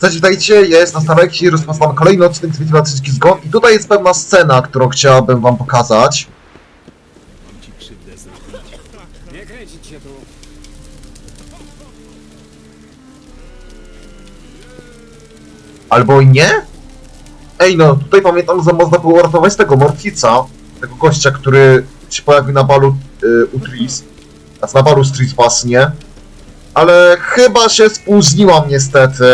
Cześć, witajcie, ja jestem Stawek i rozpoczynam kolejny odcinek z Wiedźmina Trzeci Zgon i tutaj jest pewna scena, którą chciałbym wam pokazać. Nie kręcić się tu. Albo i nie? Ej no, tutaj pamiętam, że można było uratować tego Morfica, tego gościa, który się pojawił na balu y, u Tris. Znaczy na balu z Tris właśnie. Ale chyba się spóźniłam niestety.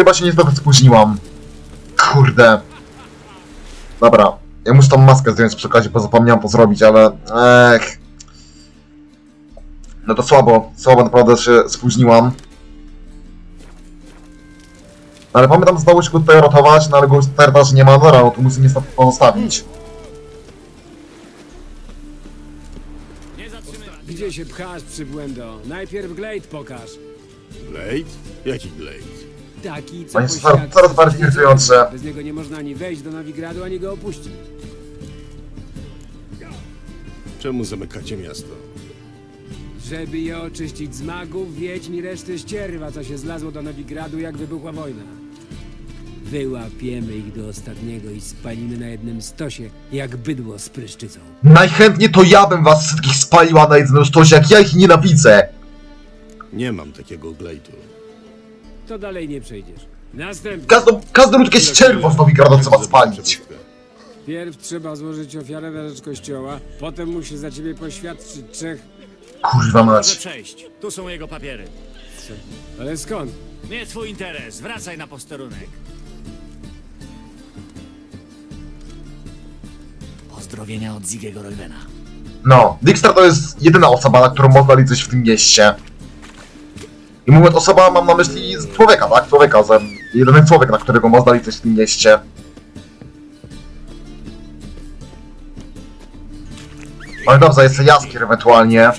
Chyba się niestety spóźniłam. Kurde. Dobra. Ja muszę tą maskę zdjąć przy okazji, bo zapomniałem to zrobić, ale... Ech. No to słabo. Słabo naprawdę się spóźniłam. Ale pamiętam, że zdało się go tutaj ratować, no ale go teraz nie ma, dobra, no to muszę niestety pozostawić. Gdzie się pchasz, przybłędo? Najpierw Glade pokaż. Blade? Jaki Blade? Taki, co Stefan, świecie coraz bardziej irytujące. Bez niego nie można ani wejść do Nowigradu, ani go opuścić. Czemu zamykacie miasto? Żeby je oczyścić z magów, wiedźm i reszty ścierwa, co się zlazło do Nowigradu, jak wybuchła wojna. Wyłapiemy ich do ostatniego i spalimy na jednym stosie, jak bydło z pryszczycą. Najchętniej to ja bym was wszystkich spaliła na jednym stosie, jak ja ich nienawidzę. Nie mam takiego Blade'u. To dalej nie przejdziesz. Następnie. Każdą, każdą ludzkie ścierwo z Nowigradu trzeba spalić. Pierw trzeba złożyć ofiarę na rzecz kościoła, potem musi za ciebie poświadczyć trzech... Kurwa Może mać. przejść. Tu są jego papiery. Ale skąd? Nie twój interes. Wracaj na posterunek. Pozdrowienia od Zigiego Roywena. No, Dijkstra to jest jedyna osoba, na którą można liczyć w tym mieście. I mówiąc osoba, mam na myśli człowieka, tak? Człowieka, że jedyny człowiek, na którego można liczyć w tym mieście. Ale dobrze, jest Jaskier ewentualnie.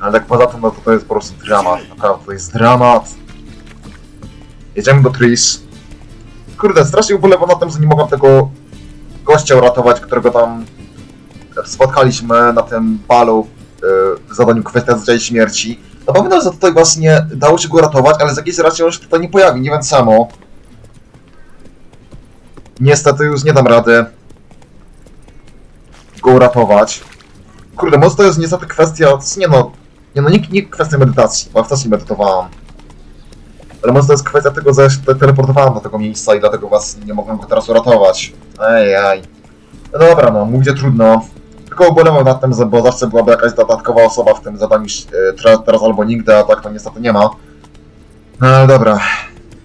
Ale tak poza tym, no to, to jest po prostu dramat, naprawdę, to jest dramat. Jedziemy do Tris. Kurde, strasznie ubolewam na tym, że nie mogłem tego gościa uratować, którego tam spotkaliśmy na tym balu zadaniu kwestia zazwyczaj śmierci. No pamiętam, że tutaj właśnie dało się go uratować, ale z jakiejś racji on się tutaj nie pojawi, nie wiem czemu. Niestety już nie dam rady go uratować. Kurde, może to jest niestety kwestia, nie no, nie no, nie, nie kwestia medytacji, bo ja wcześniej medytowałam. Ale może to jest kwestia tego, że ja się tutaj teleportowałem do tego miejsca i dlatego was nie mogłem go teraz uratować. Ej, ej. No dobra, no, mówię trudno. Tylko ubolewam nad tym, że bo zawsze byłaby jakaś dodatkowa osoba w tym zadaniu e, teraz albo nigdy, a tak to niestety nie ma. No ale dobra,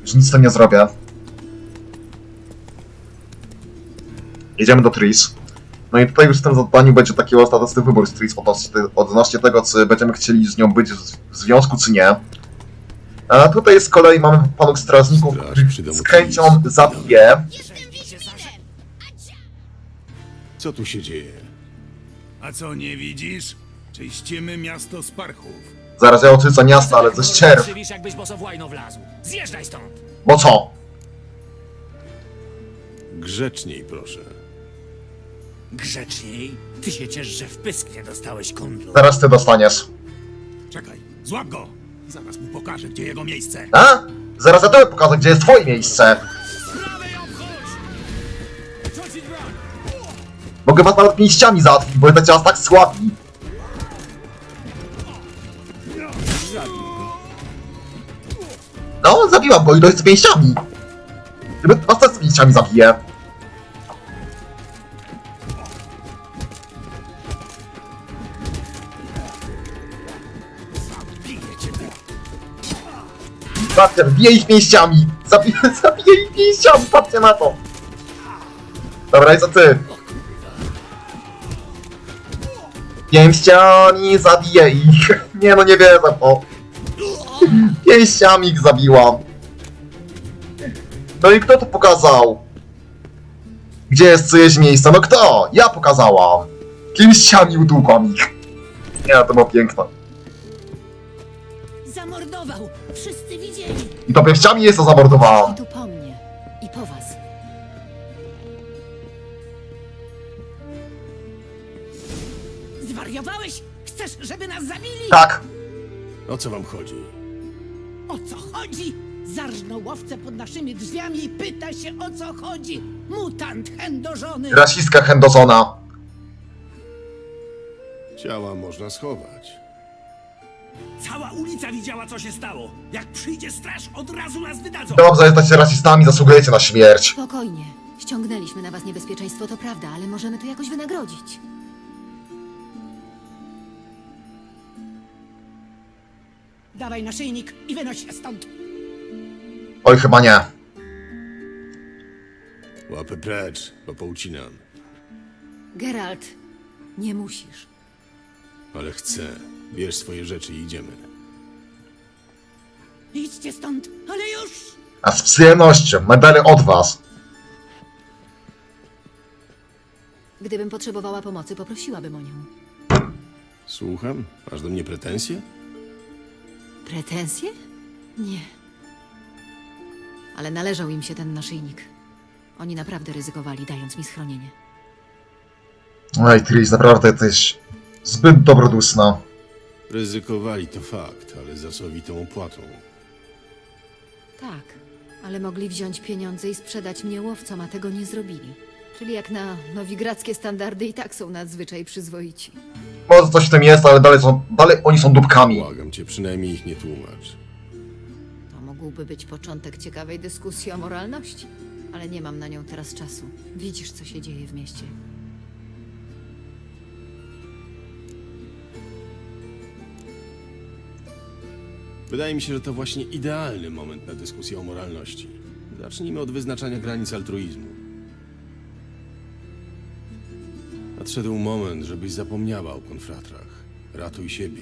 już nic z tym nie zrobię. Jedziemy do Tris. No i tutaj już w tym zadaniu będzie taki ostateczny wybór z Tris odnośnie, tego, czy będziemy chcieli z nią być w związku, czy nie. A tutaj z kolei mamy panów strażników, Straż których z chęcią zabije. Co tu się dzieje? A co nie widzisz? Czyścimy miasto z parchów. Zaraz ja oczyszczę miasta, ale ze ścierw. Krzywisz jakbyś bosowłajno wlazł. Zjeżdżaj stąd. Bo co? Grzeczniej, proszę. Grzeczniej. Ty się ciesz, że w pysk nie dostałeś kundlu. Zaraz ty dostaniesz. Czekaj, złap go! Zaraz mu pokażę, gdzie jego miejsce. A? Zaraz ja tobie pokażę, gdzie jest twoje miejsce. Mogę was nawet pięściami załatwić, bo jesteście aż tak słabi. No, zabiłam go i jest z pięściami. Gdyby was też z pięściami zabiję. Patrzcie, biję ich pięściami! Zabiję, zabiję ich pięściami, patrzcie na to! Dobra, i co ty? Pięściami zabiję ich! Nie no, nie wierzę to! Pięściami ich zabiłam! No i kto to pokazał? Gdzie jest czyjeś miejsce? No kto? Ja pokazałam! Pięściami utłukłam ich! Nie, to było piękne. Zamordował! Wszyscy widzieli! I to pięściami jest to zamordowałam! Żeby nas zabili? Tak! O co wam chodzi? O co chodzi? Zarżnął łowcę pod naszymi drzwiami i pyta się o co chodzi. Mutant chędożony. Rasistka Hendozona. Ciała można schować. Cała ulica widziała, co się stało. Jak przyjdzie straż, od razu nas wydadzą. Dobrze, jesteście rasistami, zasługujecie na śmierć. Spokojnie. Ściągnęliśmy na was niebezpieczeństwo, to prawda, ale możemy to jakoś wynagrodzić. Dawaj naszyjnik i wynoś się stąd. Oj, chyba nie. Łapy precz, bo poucinam. Geralt, nie musisz. Ale chcę. Bierz swoje rzeczy i idziemy. Idźcie stąd, ale już! A z przyjemnością, medale od was. Gdybym potrzebowała pomocy, poprosiłabym o nią. Słucham? Masz do mnie pretensje? Pretensje? Nie. Ale należał im się ten naszyjnik. Oni naprawdę ryzykowali, dając mi schronienie. Oj, Tris, naprawdę jesteś zbyt dobrodusna. Ryzykowali to fakt, ale za sowitą opłatą. Tak, ale mogli wziąć pieniądze i sprzedać mnie łowcom, a tego nie zrobili. Czyli jak na nowigradzkie standardy i tak są nadzwyczaj przyzwoici. Może coś w tym jest, ale dalej, są, dalej oni są dupkami. Błagam cię, przynajmniej ich nie tłumacz. To mógłby być początek ciekawej dyskusji o moralności, ale nie mam na nią teraz czasu. Widzisz, co się dzieje w mieście. Wydaje mi się, że to właśnie idealny moment na dyskusję o moralności. Zacznijmy od wyznaczania granic altruizmu. Nadszedł moment, żebyś zapomniała o konfratrach. Ratuj siebie.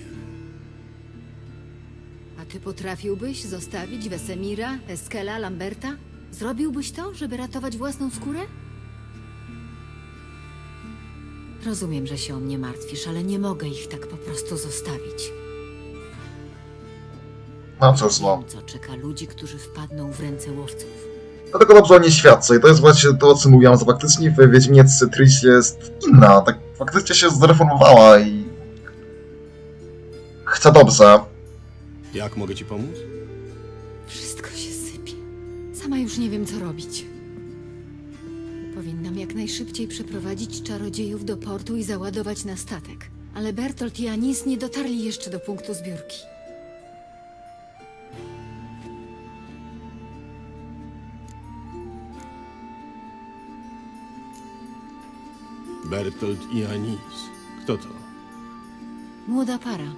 A ty potrafiłbyś zostawić Wesemira, Eskela, Lamberta? Zrobiłbyś to, żeby ratować własną skórę? Rozumiem, że się o mnie martwisz, ale nie mogę ich tak po prostu zostawić. No cóż, no. Wiem, co czeka ludzi, którzy wpadną w ręce łowców. Dlatego dobrze o niej świadczę i to jest właśnie to, o czym mówiłam, że faktycznie w Wiedźminie Tris jest inna, tak faktycznie się zreformowała i... Chce dobrze. Jak mogę ci pomóc? Wszystko się sypie. Sama już nie wiem, co robić. Powinnam jak najszybciej przeprowadzić czarodziejów do portu i załadować na statek. Ale Bertolt i Anis nie dotarli jeszcze do punktu zbiórki. Bertolt i Anis. Kto to? Młoda para.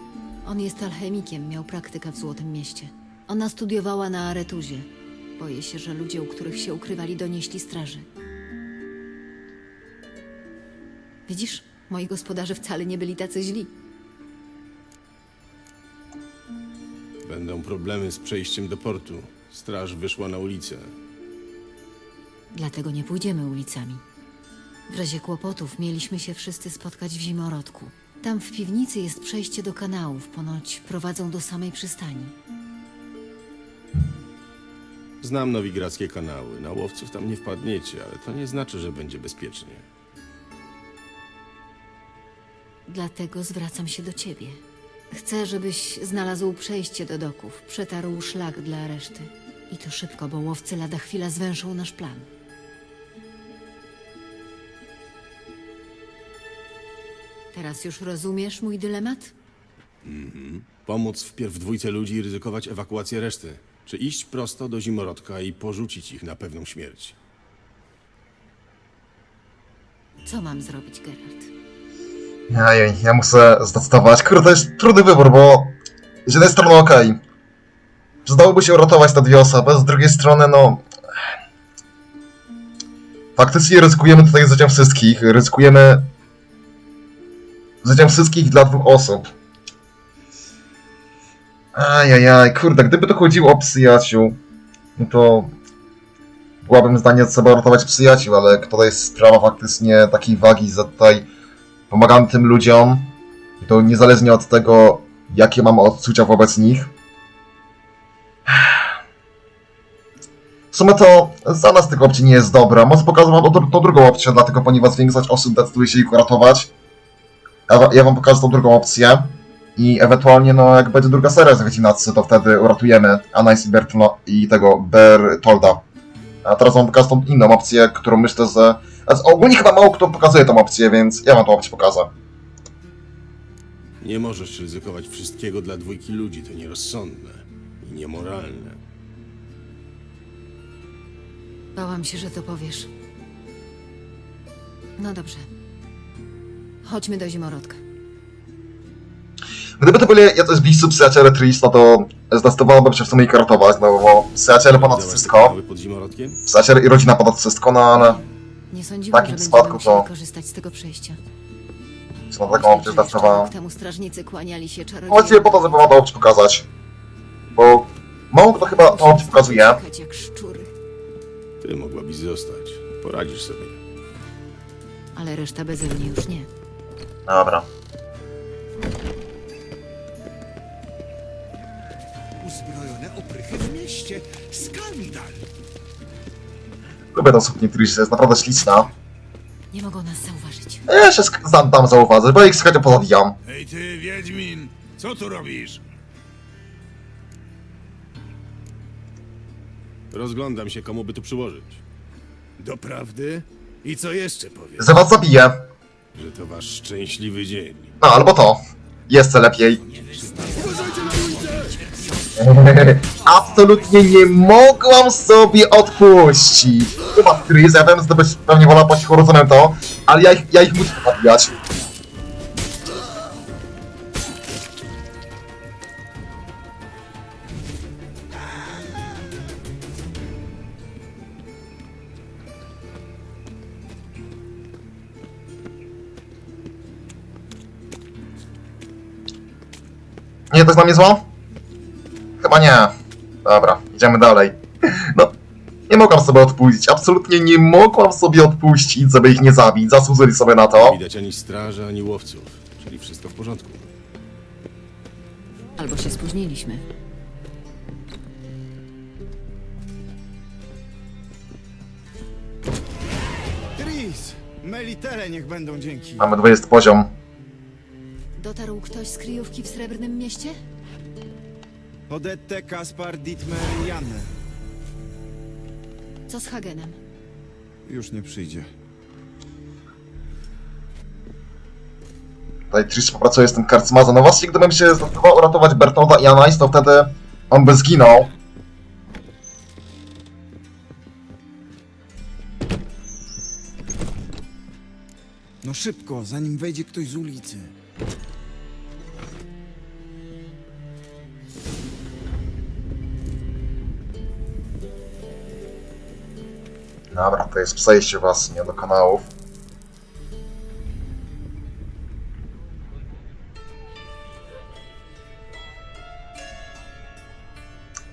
On jest alchemikiem, miał praktykę w Złotym Mieście. Ona studiowała na Aretuzie. Boję się, że ludzie, u których się ukrywali, donieśli straży. Widzisz? Moi gospodarze wcale nie byli tacy źli. Będą problemy z przejściem do portu. Straż wyszła na ulicę. Dlatego nie pójdziemy ulicami. W razie kłopotów mieliśmy się wszyscy spotkać w zimorodku. Tam w piwnicy jest przejście do kanałów, ponoć prowadzą do samej przystani. Znam nowigradzkie kanały. Na łowców tam nie wpadniecie, ale to nie znaczy, że będzie bezpiecznie. Dlatego zwracam się do ciebie. Chcę, żebyś znalazł przejście do doków, przetarł szlak dla reszty. I to szybko, bo łowcy lada chwila zwęszą nasz plan. Teraz już rozumiesz mój dylemat? Pomóc wpierw dwójce ludzi i ryzykować ewakuację reszty. Czy iść prosto do zimorodka i porzucić ich na pewną śmierć? Co mam zrobić, Geralt? Ojej, ja muszę zdecydować. Kurde, to jest trudny wybór, bo z jednej strony okej. Okay. Przydałoby się uratować te dwie osoby, z drugiej strony no... Faktycznie ryzykujemy tutaj życiem wszystkich. Ryzykujemy życiem wszystkich dla dwóch osób. Ajajaj, kurde, gdyby to chodziło o przyjaciół, no to byłabym zdanie, że trzeba uratować przyjaciół, ale to jest sprawa faktycznie takiej wagi, że tutaj pomagamy tym ludziom, i to niezależnie od tego, jakie mamy odczucia wobec nich. W sumie to za nas tych opcji nie jest dobra. Może pokażę wam tą, drugą opcję, dlatego ponieważ większość osób decyduje się ich uratować. Ja, ja wam pokażę tą drugą opcję i ewentualnie, no jak będzie druga seria z Wiedźminacy, to wtedy uratujemy Anais i, i tego Bertolda. A teraz wam pokażę tą inną opcję, którą myślę, że... Znaczy, ogólnie chyba mało kto pokazuje tą opcję, więc ja wam tą opcję pokażę. Nie możesz ryzykować wszystkiego dla dwójki ludzi, to nierozsądne i niemoralne. Bałam się, że to powiesz. No dobrze. Chodźmy do zimorodka. Gdyby to byli jacyś bliscy przyjaciele Tris, no to zdecydowałbym się w sumie ich ratować, no bo przyjaciele ponad Widziałaś wszystko. kanały pod zimorodkiem? Przyjaciele i rodzina ponad wszystko, no ale... Nie sądziłam, takim że spadku będziemy musieli to- korzystać z tego przejścia. Na taką Myślę, opcję że jeszcze zdecydowałem. rok temu strażnicy kłaniali się Właściwie po to, żeby tą opcję pokazać. Bo mało kto chyba tą opcję pokazuje. Jak szczury, Ty mogłabyś zostać. Poradzisz sobie. ale reszta beze mnie już nie. Dobra. Uzbrojone oprychy w mieście. Skandal! Lubię tą suknię Tris, jest naprawdę śliczna. Nie mogą nas zauważyć. Ja się sk- dam, dam zauważyć, bo ich z chęcią pozawijam. Ej ty, Wiedźmin! Co tu robisz? Rozglądam się, komu by tu przyłożyć. Doprawdy? I co jeszcze powiesz? Że was zabiję. Że to wasz szczęśliwy dzień. No, albo to. Jeszcze lepiej. Absolutnie nie mogłam sobie odpuścić. Chyba Tris, ja wiem, że to byś pewnie wolała po cichu, rozumiem to, ale ja ich, ja ich muszę zabijać. Nie, mnie zło? Chyba nie. Dobra, idziemy dalej. No, nie mogłam sobie odpuścić, absolutnie nie mogłam sobie odpuścić, żeby ich nie zabić, zasłużyli sobie na Nie to. widać ani straży, ani łowców. Czyli wszystko w porządku. Albo się spóźniliśmy. Tris! Melitele niech będą dzięki. Mamy 20 poziom. Dotarł ktoś z kryjówki w Srebrnym Mieście? Odette, Kaspar, Dietmer Janne. Co z Hagenem? Już nie przyjdzie. Tutaj Trish popracuje z tym karcmazem. No właśnie, gdybym się zdecydował uratować Bertolda i Anais, to wtedy on by zginął. No szybko, zanim wejdzie ktoś z ulicy. Dobra, to jest przejście właśnie do kanałów.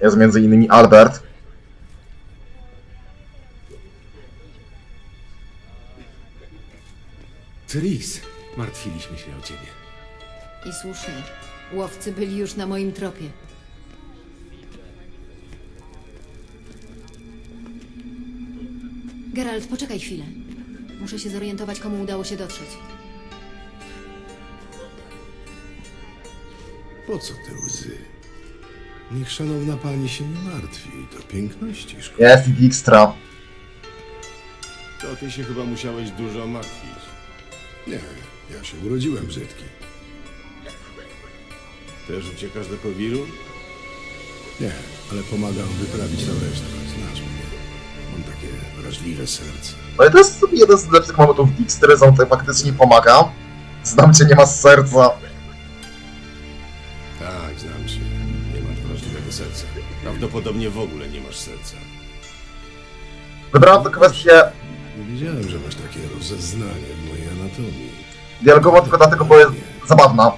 Jest między innymi Albert. Tris, martwiliśmy się o ciebie. I słusznie. Łowcy byli już na moim tropie. Geralt, poczekaj chwilę. Muszę się zorientować, komu udało się dotrzeć. Po co te łzy? Niech szanowna pani się nie martwi, to piękności szkoda. Jest i Dijkstra. To ty się chyba musiałeś dużo martwić. Nie, ja się urodziłem brzydki. Też uciekasz do Kowiru? Nie, ale pomagam wyprawić tę resztę. Znasz mnie. Wrażliwe serce. No to jest jeden z lepszych momentów Dijkstry, on tutaj faktycznie pomaga. Znam cię, nie masz serca. Tak, znam cię. Nie masz wrażliwego serca. Prawdopodobnie w ogóle nie masz serca. Wybrałem tę kwestię Nie wiedziałem, że masz takie rozeznanie w mojej anatomii. dialogową tylko dlatego, bo jest zabawna.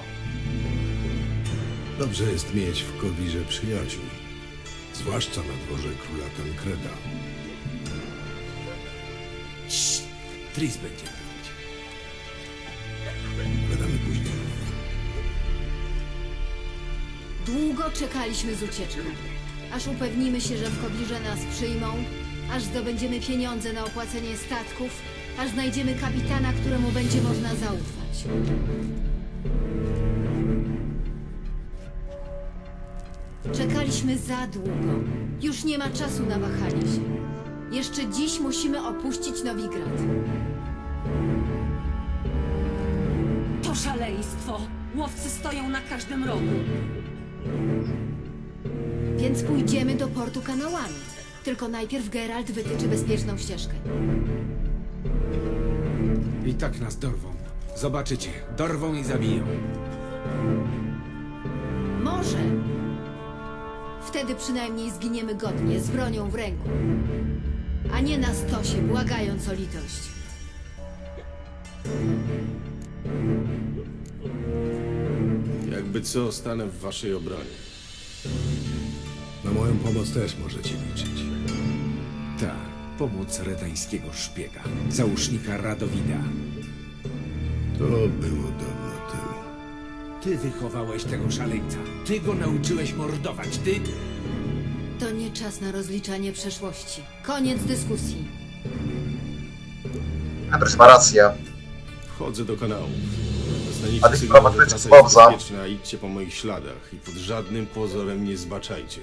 Dobrze jest mieć w Kowirze przyjaciół. Zwłaszcza na dworze króla Tankreda. Tris będzie mówić. Gadamy później. Długo czekaliśmy z ucieczką. Aż upewnimy się, że w Koblirze nas przyjmą, aż zdobędziemy pieniądze na opłacenie statków, aż znajdziemy kapitana, któremu będzie można zaufać. Czekaliśmy za długo. Już nie ma czasu na wahanie się. Jeszcze dziś musimy opuścić Nowigrad. To szaleństwo! Łowcy stoją na każdym rogu. Więc pójdziemy do portu kanałami. Tylko najpierw Geralt wytyczy bezpieczną ścieżkę. I tak nas dorwą. Zobaczycie, dorwą i zabiją. Może. Wtedy przynajmniej zginiemy godnie, z bronią w ręku. A nie na stosie, błagając o litość. Jakby co, stanę w waszej obronie. Na moją pomoc też możecie liczyć. Tak, pomóc redańskiego szpiega, załóżnika Radowida. To było dawno temu. Ty wychowałeś tego szaleńca. Ty go nauczyłeś mordować. Ty... To nie czas na rozliczanie przeszłości. Koniec dyskusji. Andrzej ma rację. Wchodzę do kanału. A Dostaniecie ty sygnał, że prowadź trasa jest Bobza. bezpieczna, idźcie po moich śladach i pod żadnym pozorem nie zbaczajcie.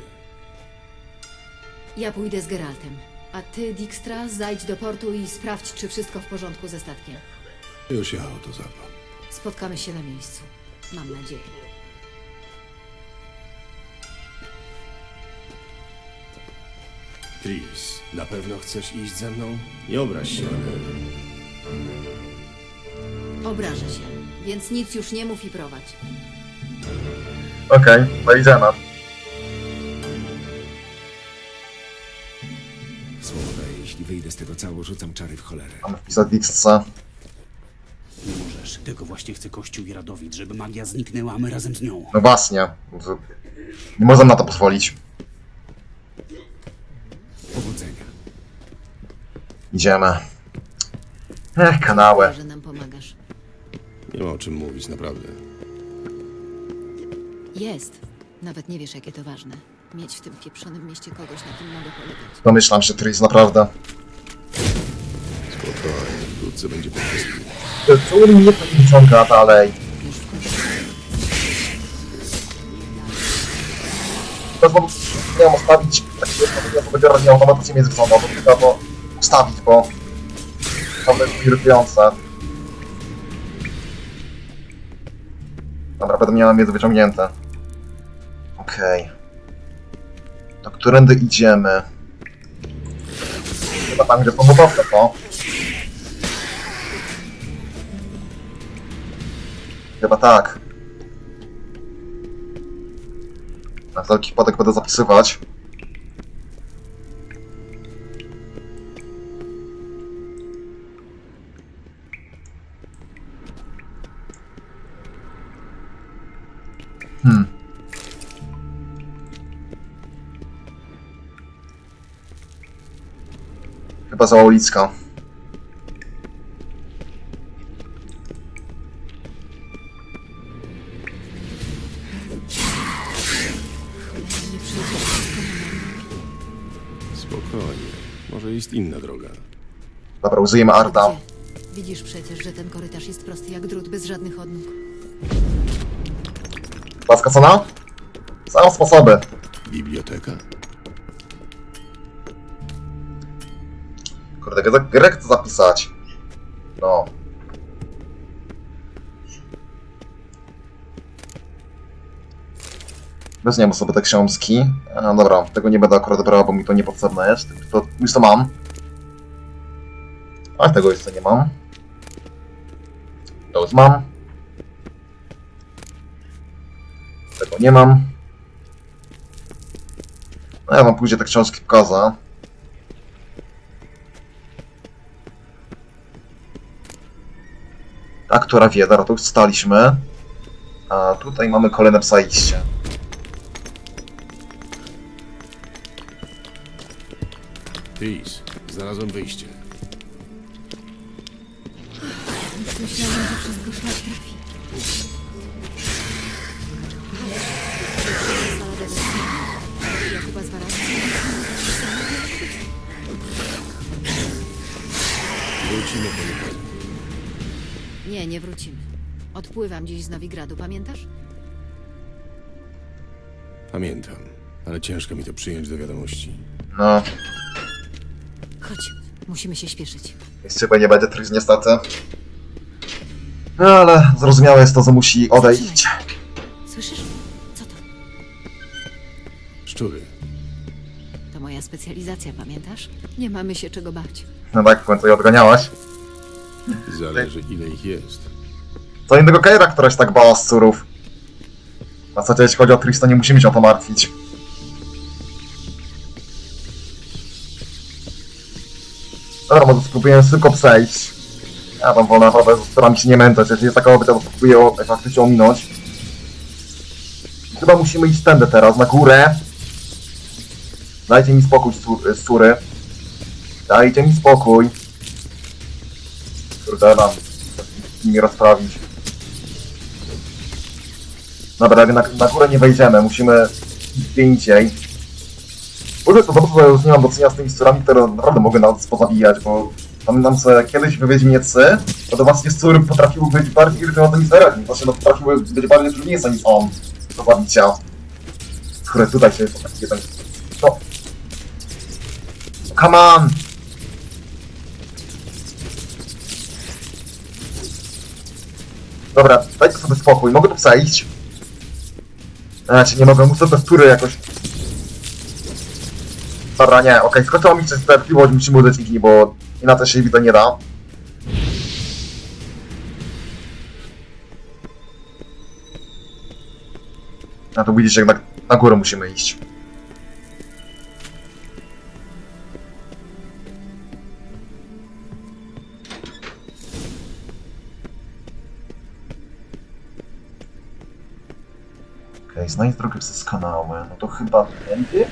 Ja pójdę z Geraltem. A ty, Dijkstra, zajdź do portu i sprawdź, czy wszystko w porządku ze statkiem. Już ja o to zadbam. Spotkamy się na miejscu. Mam nadzieję. Tris, na pewno chcesz iść ze mną? Nie obraź się, ale Obrażę się, więc nic już nie mów i prowadź. Okej, no idziemy. Słowo daję, jeśli wyjdę z tego cało, rzucam czary w cholerę. Mamy wpisać. Nie możesz. Tego właśnie chce Kościół i Radowid, żeby magia zniknęła, a my razem z nią. No właśnie. Nie możemy na to pozwolić. Idziemy. Ech, kanały. że nam pomagasz. nie ma o czym mówić, naprawdę. Jest. Nawet nie wiesz, jakie to ważne. Mieć w tym pieprzonym mieście kogoś, na kim mogę polegać. Domyślam się, Tris, naprawdę. Spokojnie, wkrótce będzie po wszystkim. Co mnie to nie wyciąga dalej? Już w końcu. Teraz mam, miałem ustawić takiego jednego wybiora nie automatycznie mnie zwrócono, to ustawić, bo to jest irytujące. Dobra, będę miała wyciągnięte. Okej. To którędy idziemy? Chyba tam, gdzie są budowle, to? Chyba tak. Na wszelki wypadek będę zapisywać. Hmm. Chyba za ulicka. Spokojnie. Może jest inna droga. Dobra, użyjemy Arda. Widzisz przecież, że ten korytarz jest prosty jak drut, bez żadnych odnóg. Paska cena? Są sposoby. Biblioteka? Kurde, grę, grę chcę zapisać. No. Weźmiemy sobie te książki. A, dobra, tego nie będę akurat brał, bo mi to niepotrzebne jest. To, już to mam. A tego jeszcze nie mam. To już mam. Tego nie mam. No ja wam później te książki pokażę. Ta, która wie, dobra, to już staliśmy. A tutaj mamy kolejne przejście. Tris, znalazłem wyjście. Myślałam, że wszystko szlak Wrócimy po niego. Nie, nie wrócimy. Odpływam dziś z Nowigradu, pamiętasz? Pamiętam. ale ciężko mi to przyjąć do wiadomości. No, Chodź, musimy się śpieszyć. jeszcze chyba nie będzie tryz niestety. No ale zrozumiałe jest to, że musi odejść. Słyszysz? Co to? Szczury. To moja specjalizacja, pamiętasz? Nie mamy się czego bać. No tak, w końcu je odganiałaś. Zależy ile ich jest. Co innego Keira, która się tak bała z surów. A co jeśli chodzi o Tris, to nie musimy się o to martwić. Dobra, może spróbujemy szybko przejść. Ja tam wolę naprawdę staram się nie męczać, jeśli jest taka opcja, to spróbuję ją faktycznie ominąć. Chyba musimy iść tędy teraz, na górę. Dajcie mi spokój, sur- sury. Dajcie mi spokój. Kurde, nam z nimi rozprawić. Dobra, na, na górę nie wejdziemy, musimy gdzie indziej. W ogóle to dobrze, że już nie mam do czynienia z tymi szczurami, które naprawdę mogę nas pozabijać, bo pamiętam, że kiedyś w Wiedźminie to to właśnie szczury potrafiły być bardziej irytujące niż Eredin, właśnie no, potrafiły być bardziej trudniejsze niż on do zabicia. Które tutaj się jest taki jeden... No. Come on! Dobra, dajcie sobie spokój, mogę tu przejść. Znaczy nie mogę, muszę te tury jakoś... Dobra, nie, okej, skończyła mi się cierpliwość, musimy uderzyć dźwigni, bo inaczej się widzę nie da. A tu widzisz, jak na górę musimy iść. Znajdź drogę przez kanały. No to chyba tędy?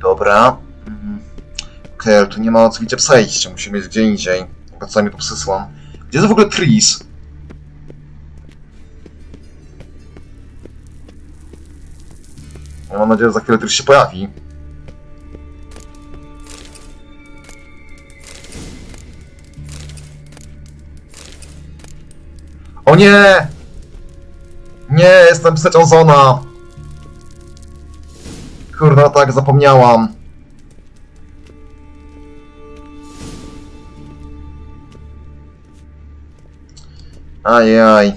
Dobra. Mhm. Okej, ale tu nie ma gdzie przejść, musimy iść gdzie indziej. Bo co mi tu przysłam. Gdzie jest w ogóle Tris? Ja mam nadzieję, że za chwilę Tris się pojawi. O nie! Nie, jestem przeciążona! Kurwa, tak, zapomniałam. Ajaj.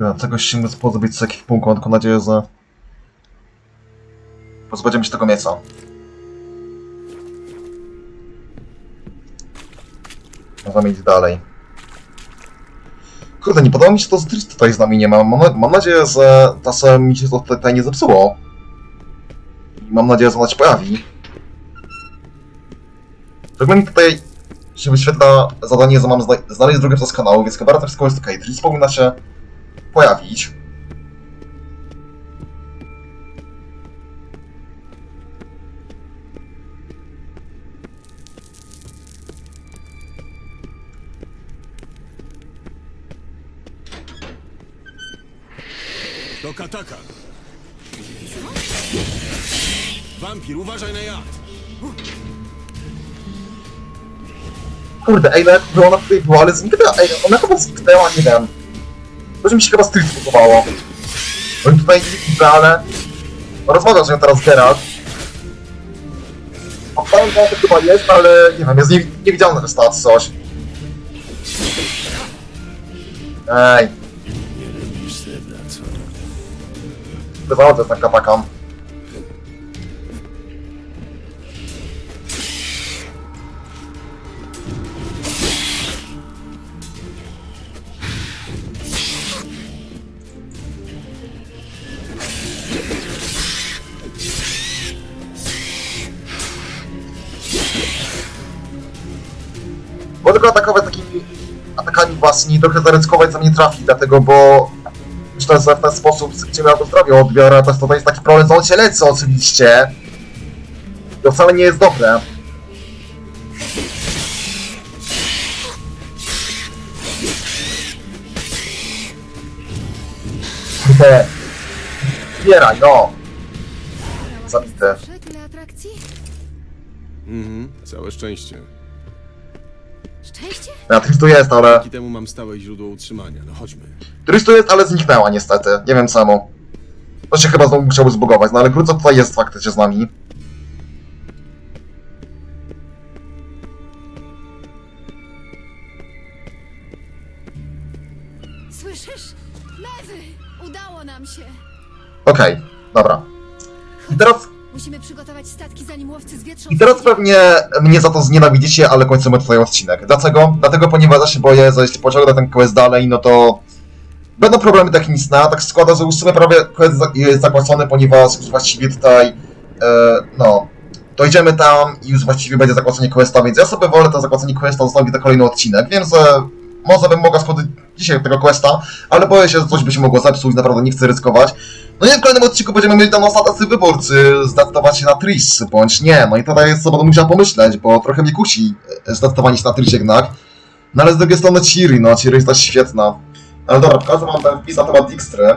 Ja czegoś się móc pozbyć z takich punktów, mam tylko nadzieję, że pozbędziemy się tego mięsa. Możemy iść dalej. Kurde, nie podoba mi się to, że Tris tutaj z nami nie ma. Mam, mam nadzieję, że czasem mi się to tutaj nie zepsuło. Mam nadzieję, że ona się pojawi. Ogóle mi tutaj się wyświetla zadanie, że mam zna znaleźć drogę przez kanał, więc chyba to wszystko jest ok. Tris powinna się pojawić. Kurde, ej, nawet by ona tutaj była, ale zniknęła, ej, ona chyba zniknęła, nie wiem. To, że mi się chyba Tris podobało. Oni tutaj nie widzę, ale... Z nią teraz Geralt. Że ona to chyba jest, ale nie wiem, jest nie, niewidzialny stat coś. Ej. Wydawało, że jest taka taka. Własnymi trochę zaryzykować, co mnie trafi, dlatego, bo myślę, że w ten sposób Ciemia to zdrowie odbiorę, też to jest taki problem, że on się leczy oczywiście. To wcale nie jest dobre. Zbieraj, no! Zabite. Mhm, całe szczęście. Szczęście? Ja Tris tu jest, ale... Dzięki temu mam stałe źródło utrzymania. No chodźmy. Tris tu jest, ale zniknęła niestety. Nie wiem czemu. To się chyba znowu musiały zbugować, no ale krótko tutaj jest faktycznie z nami. Słyszysz? Lewy! Udało nam się! Okej, dobra. I teraz, Musimy przygotować statki, zanim łowcy. I teraz pewnie mnie za to znienawidzicie, ale kończymy tutaj odcinek. Dlaczego? Dlatego, ponieważ ja się boję, że jeśli pociągnę ten quest dalej, no to będą problemy techniczne, a tak składa, że już w sumie prawie quest jest zakończony, ponieważ już właściwie tutaj, e, no, dojdziemy tam i już właściwie będzie zakończenie questa, więc ja sobie wolę to zakończenie questa zostawić na kolejny odcinek. Wiem, że może bym mogła spotkać dzisiaj tego questa, ale boję się, że coś by się mogło zepsuć, naprawdę nie chcę ryzykować. No i w kolejnym odcinku będziemy mieli tam ostateczny wybór, czy zdecydować się na Tris, bądź nie. No i tutaj jest co będę musiał pomyśleć, bo trochę mnie kusi e, zdecydowanie się na Tris jednak. No ale z drugiej strony Ciri, no Ciri jest też świetna. Ale dobra, pokażę wam ten wpis na temat Dijkstry.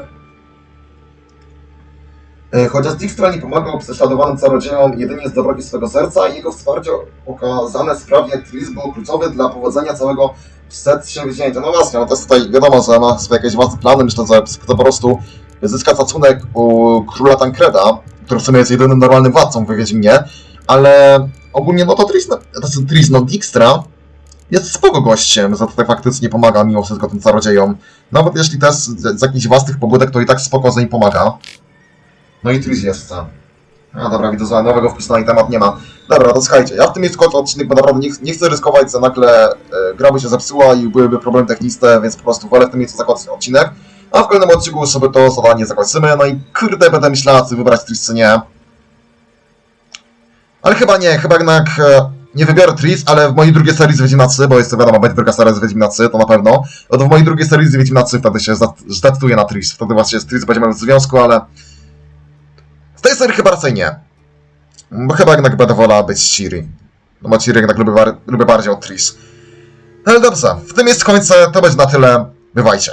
E, Chociaż Dijkstra nie pomagał prześladowanym czarodziejom jedynie z dobroci swego serca jego wsparcie okazane sprawie Tris było kluczowe dla powodzenia całego przedsięwzięcia. No właśnie, no to jest tutaj wiadomo, że ma swoje jakieś własne plany, myślę, że to po prostu zyska szacunek u króla Tankreda, który w sumie jest jedynym normalnym władcą w Wiedźminie, ale ogólnie no to Tris, no, to jest Tris no Dijkstra jest spoko gościem, że tutaj faktycznie pomaga mimo wszystko tym czarodziejom. Nawet jeśli też z, z jakichś własnych pobudek, to i tak spoko, że im pomaga. No i Tris jest tam. A dobra, widzę, że nowego wpisu na ten temat nie ma. Dobra, to słuchajcie, ja w tym miejscu kończę odcinek, bo naprawdę nie, ch- nie chcę ryskować, że nagle e, gra by się zepsuła i byłyby problemy techniczne, więc po prostu wolę w tym miejscu zakończyć odcinek. A w kolejnym odcinku sobie to zadanie zakończymy, no i kurde, będę myślała, czy wybrać Tris, czy nie. Ale chyba nie, chyba jednak e, nie wybiorę Tris, ale w mojej drugiej serii z Wiedźmina 3, bo jest to wiadomo, będzie druga seria z Wiedźmina 3, to na pewno. No to w mojej drugiej serii z Wiedźmina 3 wtedy się zde- zdecyduję na Tris. Wtedy właśnie z Tris będziemy w związku, ale... W tej serii chyba raczej nie. Bo chyba jednak będę wolała być Ciri. No bo Ciri jednak lubię, lubię bardziej od Tris. Ale dobrze, w tym miejscu kończę, to będzie na tyle. Bywajcie.